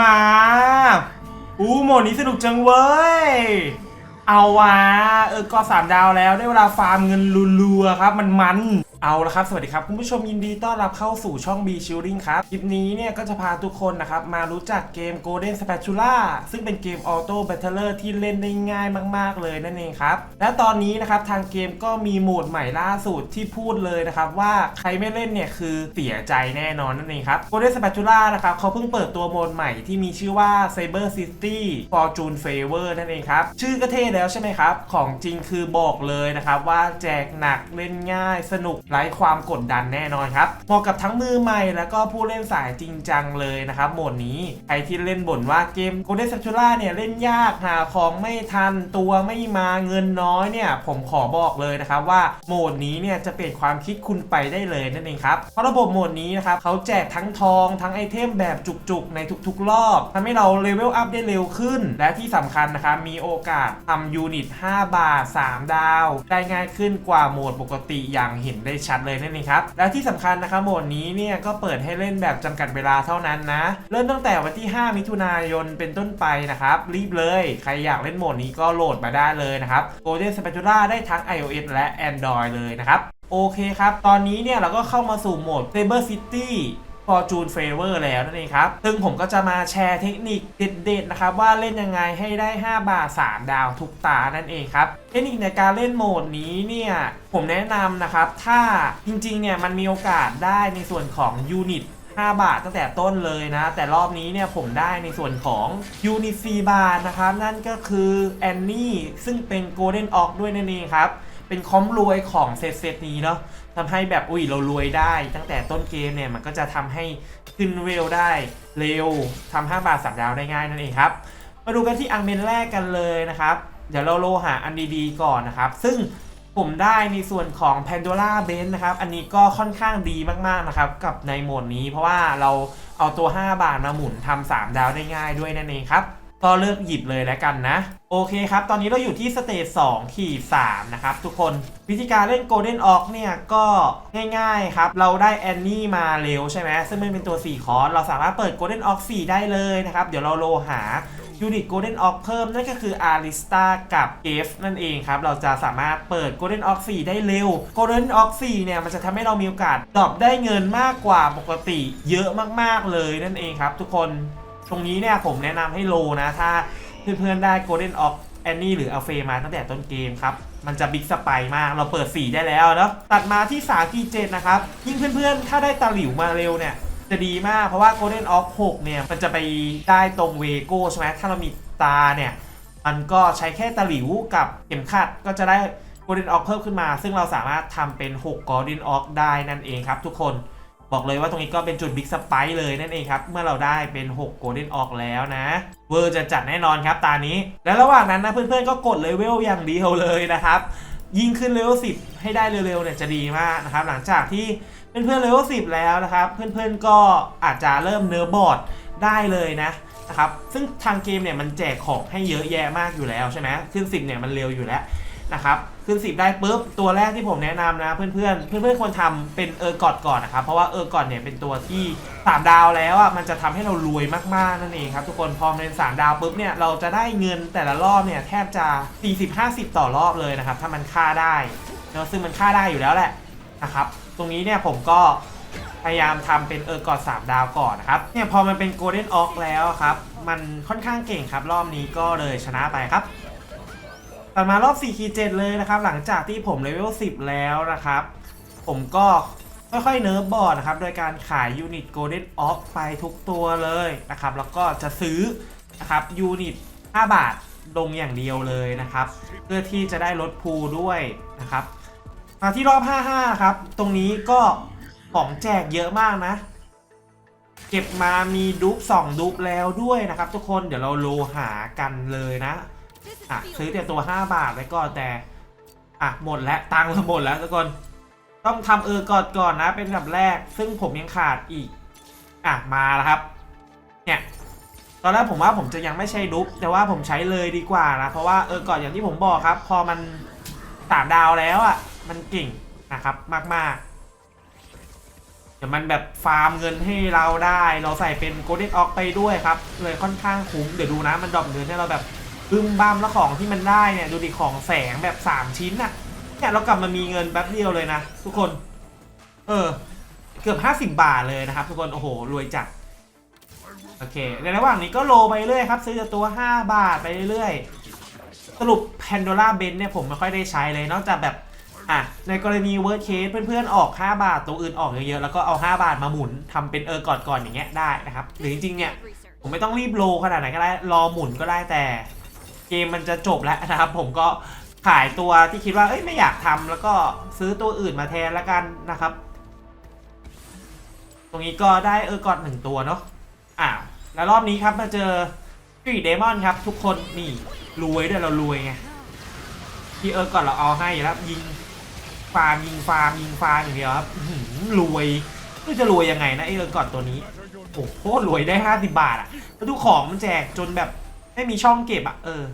มา อู้โหมดนี้สนุกจังเว้ย เอาวะเออก็สามดาวแล้วได้เวลาฟาร์มเงินรัวๆครับ มันมันเอาละครับ สวัสดีครับ คุณผู้ชมยินดีต้อนรับเข้าสู่ช่อง B Shielding ครับ คลิปนี้เนี่ยก็จะพาทุกคนนะครับ มารู้จักเกม Golden Spatula ซึ่งเป็นเกม Auto Battler ที่เล่นได้ง่ายมาก ๆ เลยนั่นเองครับ และตอนนี้นะครับ ทางเกมก็มีโหมดใหม่ล่าสุดที่พูดเลยนะครับ ว่าใครไม่เล่นเนี่ยคือเสียใจแน่นอนนั่นเองครับ Golden Spatula นะครับเขาเพิ่งเปิดตัวโหมดใหม่ที่มีชื่อว่า Cyber City Fortune Favor นั่นเองครับชื่อก็เท่แล้วใช่ไหมครับของจริงคือบอกเลยนะครับว่าแจกหนักเล่นง่ายสนุกไร้ความกดดันแน่นอนครับเหมาะกับทั้งมือใหม่แล้วก็ผู้เล่นสายจริงจังเลยนะครับโหมดนี้ใครที่เล่นบ่นว่าเกม Golden Spatula เนี่ยเล่นยากหาของไม่ทันตัวไม่มาเงินน้อยเนี่ยผมขอบอกเลยนะครับว่าโหมดนี้เนี่ยจะเปลี่ยนความคิดคุณไปได้เลยนั่นเองครับเพราะระบบโหมดนี้นะครับเขาแจกทั้งทองทั้งไอเทมแบบจุกๆ ในทุกๆ รอบทำให้เราเลเวลอัพได้เร็วขึ้น และที่สำคัญนะครับมีโอกาสทำยูนิต 5 บาท 3 ดาว ได้ง่ายขึ้นกว่าโหมดปกติอย่างเห็นได้ชัดเลยนั่นเองครับ และที่สำคัญนะครับโหมดนี้เนี่ยก็เปิดให้เล่นแบบจำกัดเวลาเท่านั้นนะ เริ่มตั้งแต่วันที่ 5 มิถุนายนเป็นต้นไปนะครับ รีบเลย ใครอยากเล่นโหมดนี้ก็โหลดมาได้เลยนะครับ Golden Spatula ได้ทั้ง iOS และ Android เลยนะครับ โอเคครับ ตอนนี้เนี่ยเราก็เข้ามาสู่โหมด Saber City Fortune Favor แล้วนั่นเองครับ ซึ่งผมก็จะมาแชร์เทคนิคเด็ดๆนะครับ ว่าเล่นยังไงให้ได้ 5 บาท 3 ดาวทุกตานั่นเองครับ เทคนิคในการเล่นโหมดนี้เนี่ย ผมแนะนำนะครับ ถ้าจริงๆ เนี่ยมันมีโอกาสได้ในส่วนของยูนิต5 บาทตั้งแต่ต้นเลยนะ แต่รอบนี้เนี่ยผมได้ในส่วนของยูนิต4บาทนะครับ นั่นก็คือแอนนี่ซึ่งเป็น Golden Ox ด้วยนั่นเองครับ เป็นคอมรวยของเซตเซตนี้เนาะ ทำให้แบบอุ้ยเรารวยได้ ตั้งแต่ต้นเกมเนี่ยมันก็จะทำให้ขึ้นเวลได้เร็วทำ5บาท3ดาวได้ง่ายนั่นเองครับ มาดูกันที่อังเมนแรกกันเลยนะครับ เดี๋ยวเราโลหาอันดีๆก่อนนะครับ ซึ่งผมได้ในส่วนของ Pandora b e n นะครับ อันนี้ก็ค่อนข้างดีมากๆนะครับ กับในโหมดนี้เพราะว่าเราเอาตัว 5 บาทมาหมุนทำ3ดาวได้ง่ายด้วยนั่นเองครับ ก็เลือกหยิบเลยแล้วกันนะ โอเคครับ ตอนนี้เราอยู่ที่สเตจ2ขีด3นะครับทุกคนวิธีการเล่น Golden Ox เนี่ยก็ง่ายๆครับ เราได้แอนนี่มาเร็วใช่ไหมซึ่งมันเป็นตัว 4 คอร์สเราสามารถเปิด Golden Ox 4ได้เลยนะครับ เดี๋ยวเราโลหายูนิต Golden Ox เพิ่มนั่นก็คือ a r i s t a กับเ f นั่นเองครับ เราจะสามารถเปิด Golden Ox 4ได้เร็ว Golden Ox 4เนี่ย มันจะทำให้เรามีโอกาสดรอปได้เงินมากกว่าปกติเยอะมากๆเลยนั่นเองครับ ทุกคน ตรงนี้เนี่ยผมแนะนำให้โลนะ ถ้าเพื่อนๆได้ Golden Ox แอนนี่หรืออัลเฟมาตั้งแต่ต้นเกมครับ มันจะบิ๊กสไปมากเราเปิด 4 ได้แล้วเนาะตัดมาที่3กีเจนะครับ ยิ่งเพื่อนๆ ถ้าได้ตาหลิวมาเร็วเนี่ย จะดีมากเพราะว่า Golden Ox 6เนี่ย มันจะไปได้ตรงเวโก้ใช่ไหมถ้าเรามีตาเนี่ย มันก็ใช้แค่ตาหลิวกับเข็มขัดก็จะได้ Golden Ox เพิ่มขึ้นมา ซึ่งเราสามารถทำเป็น6 Golden Ox ได้นั่นเองครับทุกคน บอกเลยว่าตรงนี้ก็เป็นจุดบิ๊กสไปเลยนั่นเองครับ เมื่อเราได้เป็น6 Golden Ox แล้วนะ เวอร์จะจัดแน่นอนครับตานี้ และระหว่างนั้นนะเพื่อนๆก็กดเลเวลอย่างเดียวเลยนะครับ ยิ่งขึ้นเลเวล10 ให้ได้เร็วๆเนี่ยจะดีมากนะครับ หลังจากที่เพื่อนๆเลเวล10 แล้วนะครับ เพื่อนๆก็อาจจะเริ่มเนื้อบอร์ดได้เลยนะนะครับ ซึ่งทางเกมเนี่ยมันแจกของให้เยอะแยะมากอยู่แล้วใช่ไหมขึ้น10เนี่ยมันเร็วอยู่แล้ว นะครับขึ้น 10 ได้ปุ๊บตัวแรกที่ผมแนะนำนะเพื่อนๆเพื่อนๆควรทำเป็นเออกอดก่อนนะครับเพราะว่าเออร์กอดเนี่ยเป็นตัวที่3ดาวแล้วอะมันจะทำให้เรารวยมากๆนั่นเองครับทุกคนพอเป็น3ดาวปุ๊บเนี่ยเราจะได้เงินแต่ละรอบเนี่ยแทบจะ 40-50 ต่อรอบเลยนะครับถ้ามันค่าได้เนอะซึ่งมันค่าได้อยู่แล้วแหละนะครับตรงนี้เนี่ยผมก็พยายามทำเป็นเออร์กอด3ดาวก่อนนะครับเนี่ยพอมันเป็นโกลเด้นออกแล้วครับมันค่อนข้างเก่งครับรอบนี้ก็เลยชนะไปครับ ตัดมารอบ4คีย์7เลยนะครับ หลังจากที่ผมเลเวล10 แล้วนะครับ ผมก็ค่อยๆเนิร์ฟบอร์ดนะครับ โดยการขายยูนิตโกลเด้นออฟไปทุกตัวเลยนะครับ แล้วก็จะซื้อนะครับยูนิต 5 บาทลงอย่างเดียวเลยนะครับ เพื่อที่จะได้ลดพูด้วยนะครับ มาที่รอบ 55 ครับ ตรงนี้ก็ของแจกเยอะมากนะ เก็บมามีดุ๊ป2ดุ๊ปแล้วด้วยนะครับ ทุกคนเดี๋ยวเราโลหากันเลยนะ อะซื้อแต่ตัว 5 บาทไว้ก่อนแต่ อะหมดแล้วตังค์เราหมดแล้วทุกคน ต้องทำเออก่อนก่อนนะ เป็นแบบแรก ซึ่งผมยังขาดอีก อะมาแล้วครับ เนี่ยตอนแรกผมว่าผมจะยังไม่ใช้ดุ๊ปแต่ว่าผมใช้เลยดีกว่านะเพราะว่าเออก่อนอย่างที่ผมบอกครับ พอมันสามดาวแล้วอะ มันเก่งนะครับ มากเดี๋ยวมันแบบฟาร์มเงินให้เราได้ เราใส่เป็นโกลเด้นออกไปด้วยครับ เลยค่อนข้างคุ้มเดี๋ยวดูนะมันดรอปเงินให้เราแบบ บึมบ้ามแล้วของที่มันได้เนี่ยดูดิของแสงแบบ 3 ชิ้นน่ะเนี่ยเรากลับมามีเงินแป๊บเดียวเลยนะทุกคน เออ เกือบ 50 บาทเลยนะครับ ทุกคน โอ้โห รวยจัด โอเค ในระหว่างนี้ก็โลไปเรื่อยครับ ซื้อแต่ตัว 5 บาทไปเรื่อยสรุป Pandora b e n เนี่ยผมไม่ค่อยได้ใช้เลย นอกจากแบบ อะ ในกรณี worst case เพื่อนๆ ออก 5 บาท ตัวอื่นออกเยอะๆ แล้วก็เอา 5 บาทมาหมุนทำเป็นเออก่อนๆอย่างเงี้ยได้นะครับ หรือจริงๆ เนี่ย ผมไม่ต้องรีบโลขนาดไหนก็ได้ รอหมุนก็ได้แต่ เกมมันจะจบแล้วนะครับ ผมก็ขายตัวที่คิดว่าเอ้ยไม่อยากทำแล้วก็ซื้อตัวอื่นมาแทนแล้วกันนะครับ ตรงนี้ก็ได้เออกอดหนึ่งตัวเนาะอ่าแล้วรอบนี้ครับมาเจอฟรีเดมอนครับทุกคนนี่รวยด้วยเรารวยไงที่เออกอนเราเอาให้แล้วยิงฟาร์มยิงฟาร์มยิงฟาร์มอย่างเดียวครับหือรวยไม่รู้จะรวยยังไงนะไอเออกอนตัวนี้โอ้โหโคตรรวยได้ห้าสิบาทอะแล้วดูของมันแจกจนแบบ ไม่มีช่องเก็บอะเออ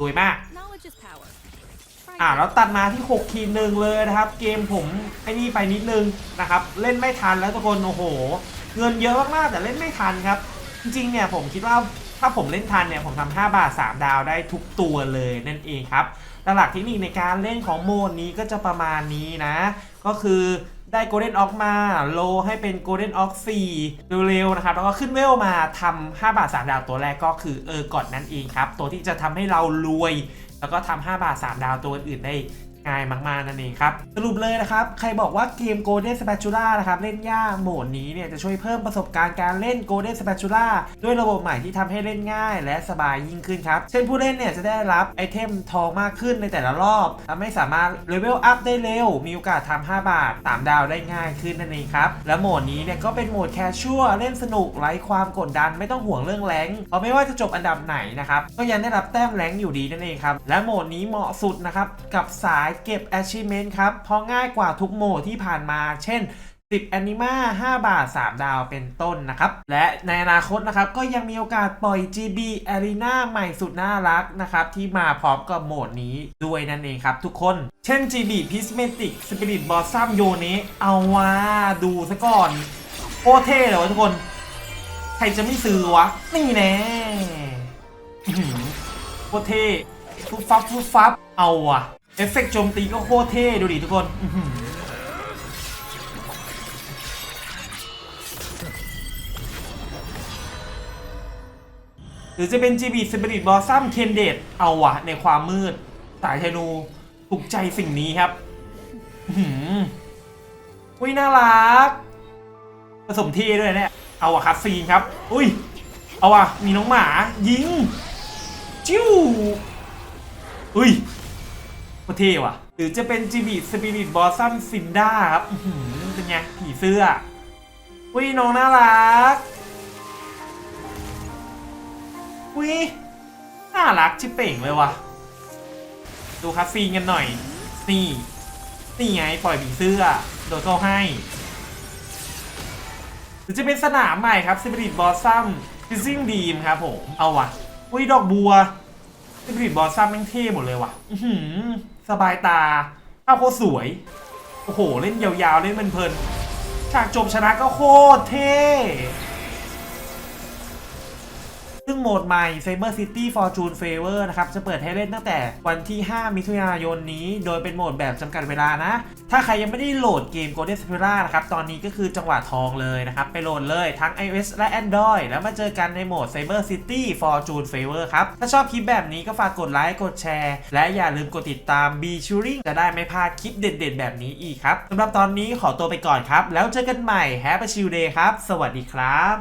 รวยมาก Knowledge is power. อ่าแล้วตัดมาที่ 6 ทีหนึ่งเลยนะครับ เกมผมไอ้นี่ไปนิดนึงนะครับ เล่นไม่ทันแล้วทุกคนโอ้โห เงินเยอะมากๆแต่เล่นไม่ทันครับ จริงๆเนี่ยผมคิดว่าถ้าผมเล่นทันเนี่ยผมทำ5บาท 3 ดาวได้ทุกตัวเลยนั่นเองครับ หลักเทคนิคในการเล่นของโหมดนี้ก็จะประมาณนี้นะ ก็คือได้โกลเด้นออกมาโลให้เป็นโกลเด้นออก4เร็วๆนะครับ แล้วก็ขึ้นเวลมาทำ5บาท 3 ดาวตัวแรกก็คือเออกอดนั่นเองครับ ตัวที่จะทำให้เรารวย แล้วก็ทำ5บาท 3 ดาวตัวอื่นได้ ง่ายมากๆนั่นเองครับ สรุปเลยนะครับ ใครบอกว่าเกม Golden Spatula นะครับเล่นยากโหมดนี้เนี่ยจะช่วยเพิ่มประสบการณ์การเล่น Golden Spatula ด้วยระบบใหม่ที่ทำให้เล่นง่าย และสบายยิ่งขึ้นครับ เช่นผู้เล่นเนี่ยจะได้รับไอเทมทองมากขึ้นในแต่ละรอบทำให้สามารถเลเวลอัพได้เร็ว มีโอกาสทำ5บาท 3 ดาวได้ง่ายขึ้นนั่นเองครับ และโหมดนี้เนี่ยก็เป็นโหมดแคชชัวเล่นสนุกไร้ความกดดันไม่ต้องห่วงเรื่องแรงเพราะไม่ว่าจะจบอันดับไหนนะครับก็ยังได้รับแต้มแรงอยู่ดีนั่นเองครับและโหมดนี้เหมาะสุดนะครับกับสายเก็บ achievement ครับ เพราะง่ายกว่าทุกโหมดที่ผ่านมา เช่น 10 a n i m a 5 บาท 3 ดาวเป็นต้นนะครับ และในอนาคตนะครับ ก็ยังมีโอกาสปล่อย GB Arena ใหม่สุดน่ารักนะครับ ที่มาพร้อมกับโหมดนี้ด้วยนั่นเองครับทุกคน เช่น GB Prismatic Spirit Blossom โยเนะเอาว่าดูซะก่อนโคตรเท่เลยวะทุกคน ใครจะไม่ซื้อวะ นี่แน่อื้อหือโคตรเท่ฟุบฟับฟุบฟับเอาวะ เอฟเฟกต์โจมตีก็โคตรเท่ดูดิทุกคนหรือจะเป็น GB Spirit Blossom k e n d a t เอาวะในความมืด สายธนูถูกใจสิ่งนี้ครับอื้มอุ้ยน่ารัก ผสมเท่ด้วยเนี่ย เอาอะคัสซีนครับ อุ้ย เอาอะมีน้องหมา ยิง จิ้ว อุ้ย โคตรเท่ว่ะ หรือจะเป็นจิบิสปิริตบอสซัมซินด้าครับอือหือเป็นไงผีเสื้ออุ้ยน้องน่ารักอุ้ยน่ารักชิเป่งเลยว่ะ ดูคัสซีนกันหน่อย นี่ นี่ไงปล่อยผีเสื้อ โดดเขาให้หรือจะเป็นสนามใหม่ครับ Spirit Blossom Fishing Beam ครับผม เอาว่ะอุ้ยดอกบัว Spirit Blossom แม่งเท่หมดเลยว่ะ อื้อหือ สบายตาภาพโคตรสวย โอ้โห เล่นยาวๆ เล่นเพลินๆฉากจบชนะก็โคตรเท่ ซึ่งโหมดใหม่ Cyber City Fortune Favor นะครับ จะเปิดให้เล่นตั้งแต่วันที่ 5 มิถุนายนนี้ โดยเป็นโหมดแบบจำกัดเวลานะ ถ้าใครยังไม่ได้โหลดเกม Golden Spira นะครับ ตอนนี้ก็คือจังหวะทองเลยนะครับ ไปโหลดเลยทั้ง iOS และ Android แล้วมาเจอกันในโหมด Cyber City Fortune Favor ครับ ถ้าชอบคลิปแบบนี้ก็ฝากกดไลค์ กดแชร์ และอย่าลืมกดติดตาม B s h u r i n g จะได้ไม่พลาดคลิปเด็ด ๆ แบบนี้อีกครับสำหรับตอนนี้ขอตัวไปก่อนครับ แล้วเจอกันใหม่ Have a chill day ครับ สวัสดีครับ